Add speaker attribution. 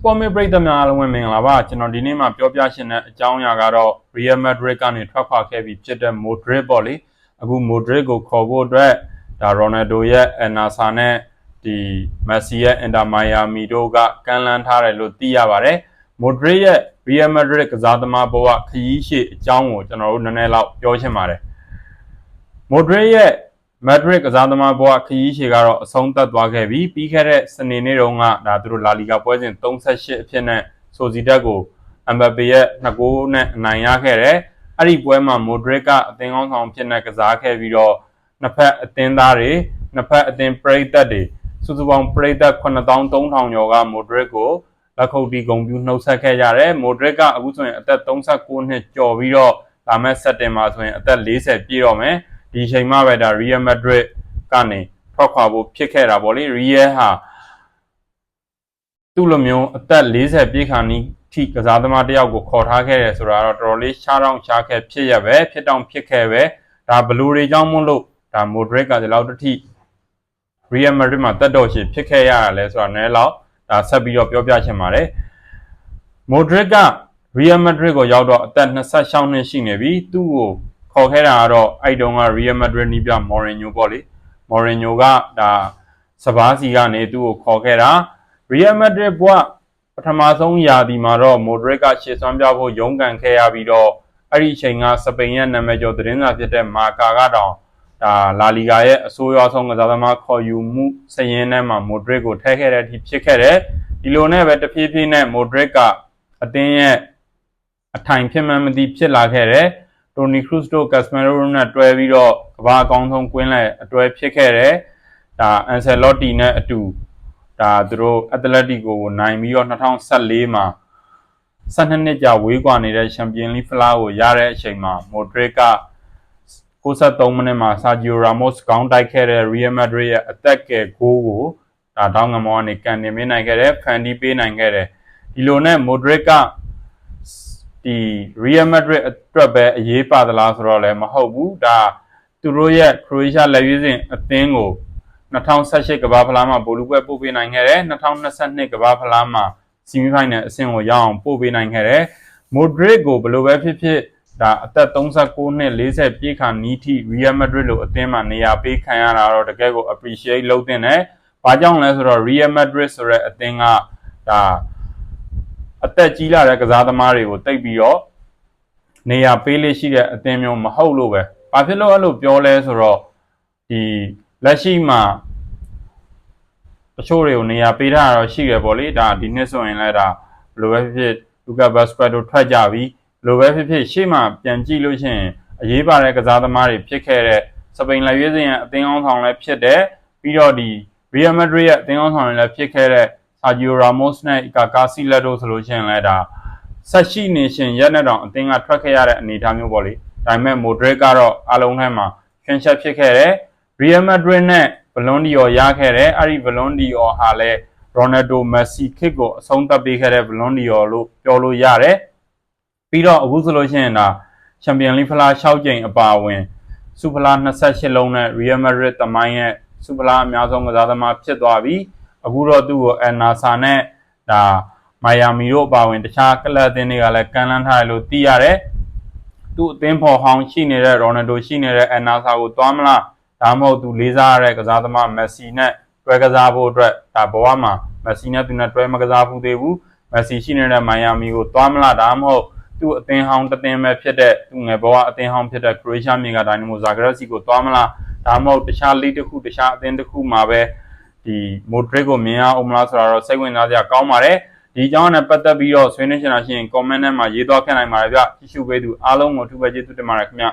Speaker 1: Sport Mate ပရိသတ်များအားလုံးပဲမင်္ဂလာပါကျွန်တော်ဒီနေ့မှာပြောပြရှင်တဲ့အကြောင်းအရာကတော့ Real Madrid ကနေထွက်ခွာခဲ့ပြီးဖြစ်တဲ့ Modric ပေါ့လေအခု Modric ကိုခေါ်ဖို့အတွက်ဒါ Ronaldo ရဲ့ Al-Nassr နဲ့ဒီ Messi ရဲ့ Inter Miami တို့ကကမ်းလှမ်းထားတယ်လို့သိရပါတယ် Modric ရဲ့ Real Madrid ကစားသမားဘဝခရီးရှည်အကြောင်းကိုကျွန်တော်တို့နည်းနည်းလောက်ပြောချင်ပါတယ် Modric ရဲ့ မက်ဒရစ်ကစားသမားဘဝခရီးရှည်ကတော့အဆုံးသတ်သွားခဲ့ပြီပြီးခဲ့တဲ့စနေနေ့တုန်းကဒါသူတို့လာလီဂါပွဲစဉ်38အဖြစ်နဲ့ဆိုစီတက်ကိုအမ်ဘပေရဲ့2ဂိုးနဲ့အနိုင်ရခဲ့တယ်အဲ့ဒီပွဲမှာမိုဒရစ်ကအသင်းကောင်းဆောင်ဖြစ်နေကစားခဲ့ပြီးတော့နှစ်ဖက်အသင်းသားတွေနှစ်ဖက်အသင်းပရိသတ်တွေစုစုပေါင်းပရိသတ်9300ကျော်ကမိုဒရစ်ကိုလက်ခုပ်တီးဂုဏ်ပြုနှုတ်ဆက်ခဲ့ကြတယ်မိုဒရစ်ကအခုဆိုရင်အသက်39နှစ်ကျော်ပြီးတော့လာမယ့်စက်တင်ဘာဆိုရင်အသက်40ပြည့်တော့မယ် ဒီချိန်မှပဲဒါ Real Madrid ကနေထွက်ခွာဖို့ဖြစ်ခဲ့တာပေါ့လေ Real ဟာသူ့လိုမျိုးအသက်40ပြည့်ခါနီးထိကစားသမားတယောက်ကိုခေါ်ထားခဲ့တယ်ဆိုတာတော့တော်တော်လေးရှားတောင်ရှားခဲ့ဖြစ်ရပဲဖြစ်တောင်ဖြစ်ခဲ့ပဲဒါဘလူတွေကြောင့်မို့လို့ဒါ Modric ကဒီလောက်တထိ Real Madrid မှာတက်တော့ရှိဖြစ်ခဲ့ရတာလဲဆိုတာနည်းလောက်ဒါဆက်ပြီးတော့ပြောပြချင်ပါတယ် Modric က Real Madrid ကိုရောက်တော့အသက်26နှစ်ရှိနေပြီသူ့ကို ခေါ်ခဲ့တာကတော့အဲ့တုန်းက Real Madrid နီးပြ Mourinho ပေါ့လေ Mourinho ကဒါစပါးစီကနေသူ့ကိုခေါ်ခဲ့တာ Real Madrid ဘွားပထမဆုံးရာသီမှာတော့ Modric ကရှေ့စွမ်းပြဖို့ရုန်းကန်ခဲ့ရပြီးတော့အဲ့ဒီအချိန်ကစပိန်ရဲ့နာမည်ကျော်သတင်းစာဖြစ်တဲ့မာကာကတောင်ဒါလာလီဂါရဲ့အဆိုးရွားဆုံးကစားသမားခေါ်ယူမှုစရင်ထဲမှာ Modric ကိုထည့်ခဲ့တဲ့အထိဖြစ်ခဲ့တယ်ဒီလိုနဲ့ပဲတဖြည်းဖြည်းနဲ့ Modric ကအသင်းရဲ့အထိုင်ဖြစ်မှန်းမသိဖြစ်လာခဲ့တယ် တိုနီခရုစ်တို့ကက်စမီရိုနဲ့တွဲပြီးတော့ကမ္ဘာအကောင်းဆုံးကွင်းလဲအတွဲဖြစ်ခဲ့တယ်ဒါအန်ဆယ်လော့တီနဲ့အတူဒါသူတို့အက်တလက်တီကိုနိုင်ပြီးတော့2014မှာ12နှစ်ကြာဝေးကွာနေတဲ့ချန်ပီယံလိဖလားကိုရတဲ့အချိန်မှာမိုဒရစ်က63မိနစ်မှာဆာဂျီယိုရာမော့စ်ကောင်းတိုက်ခဲ့တဲ့ရီယယ်မက်ဒရစ်ရဲ့အသက်ကယ်ဂိုးကိုဒါတောင်းငမောကနေကန်တင်ပေးနိုင်ခဲ့တယ်ဖန်တီးပေးနိုင်ခဲ့တယ်ဒီလိုနဲ့မိုဒရစ်က ဒီ Real Madrid အတွက်ပဲအရေးပါသလားဆိုတော့လည်းမဟုတ်ဘူးဒါသူတို့ရဲ့ Croatia လက်ရွေးစင်အသင်းကို2018ကမ္ဘာဖလားမှာဗိုလ်လူပွဲပို့ပေးနိုင်ခဲ့တယ်2022ကမ္ဘာဖလားမှာဆီမီဖိုင်နယ်အဆင့်ကိုရောက်အောင်ပို့ပေးနိုင်ခဲ့တယ်မိုဒရစ်ကိုဘယ်လိုပဲဖြစ်ဖြစ်ဒါအသက်39နှစ်40ပြည့်ခါနီးထိ Real Madrid လို့အသင်းမှာနေရာပေးခံရတာတော့တကယ်ကို appreciate လုပ်တင်တယ်။ဘာကြောင့်လဲဆိုတော့ Real Madrid ဆိုတဲ့အသင်းကဒါ အသက်ကြီးလာတဲ့ကစားသမားတွေကိုတိတ်ပြီးတော့နေရာပေးလေးရှိတဲ့အသင်းမျိုးမဟုတ်လို့ပဲ။ဘာဖြစ်လို့အဲ့လိုပြောလဲဆိုတော့ဒီလက်ရှိမှာတချို့တွေကိုနေရာပေးထားတာတော့ရှိရပေါ့လေဒါဒီနှစ်ဆိုရင်လည်းဒါဘယ်လိုပဲဖြစ်ဖြစ်လူကာဘတ်စကွက်တို့ထွက်ကြပြီဘယ်လိုပဲဖြစ်ဖြစ်ရှေ့မှာပြန်ကြည့်လို့ရှိရင်အရေးပါတဲ့ကစားသမားတွေဖြစ်ခဲ့တဲ့စပိန်လက်ရွေးစင်ရဲ့အသင်းအောင်ဆောင်လည်းဖြစ်တယ်ပြီးတော့ဒီ Real Madrid ရဲ့အသင်းအောင်ဆောင်လည်းဖြစ်ခဲ့တဲ့ Sergio Ramos နဲ့ Kaká Silva တို့ဆိုလို့ရှိရင်လည်းဒါဆက်ရှိနေရှင်ရက်နဲ့တောင်အသင်းကထွက်ခဲ့ရတဲ့အနေအထားမျိုးပေါ့လေဒါပေမဲ့ Modric ကတော့အလုံးထဲမှာချွန်ချက်ဖြစ်ခဲ့တယ် Real Madrid နဲ့ဘလွန်ဒီယောရခဲ့တယ်အဲ့ဒီဘလွန်ဒီယောဟာလည်း Ronaldo Messi ခစ်ကိုအဆုံးသတ်ပေးခဲ့တဲ့ဘလွန်ဒီယောလို့ပြောလို့ရတယ်ပြီးတော့အခုဆိုလို့ရှိရင်ဒါချန်ပီယံလိဖလား6ကြိမ်အပါအဝင်စူဖလား28လုံးနဲ့ Real Madrid တမိုင်းရဲ့စူဖလားအများဆုံးကစားသမားဖြစ်သွားပြီ အခုတော့သူ့ကို El Nassr နဲ့ဒါမိုင်ယာမီတို့အပါအဝင်တခြားကလပ်အသင်းတွေကလည်းကန်လန်းထားတယ်လို့သိရတယ်သူ့အသင်းဖော်ဟောင်းရှိနေတဲ့ Ronaldo ရှိနေတဲ့ El Nassr ကိုသွားမလားဒါမှမဟုတ်သူလေးစားရတဲ့ကစားသမားမက်ဆီနဲ့တွဲကစားဖို့အတွက်ဒါဘဝမှာမက်ဆီနဲ့သူနဲ့တွဲမကစားဘူးသေးဘူးမက်ဆီရှိနေတဲ့မိုင်ယာမီကိုသွားမလားဒါမှမဟုတ်သူ့အသင်းဟောင်းတသင်းပဲဖြစ်တဲ့သူငယ်ဘဝအသင်းဟောင်းဖြစ်တဲ့ခရိုအေးရှားမြေကဒိုင်နမိုဇာဂရက်စီကိုသွားမလားဒါမှမဟုတ်တခြားလိတစ်ခုတခြားအသင်းတစ်ခုမှာပဲ ဒီမိုဒရစ်ကိုမြင်ရအောင်မလားဆိုတာတော့စိတ်ဝင်စားစရာကောင်းပါတယ်ဒီအကြောင်းနဲ့ပတ်သက်ပြီးတော့ဆွေးနွေးချင်တာရှိရင် comment ထဲမှာရေးသွားခဲ့နိုင်ပါတယ်ဗျကြည့်ရှုပေးသူအားလုံးကိုအထူးပဲကျေးဇူးတင်ပါတယ်ခင်ဗျ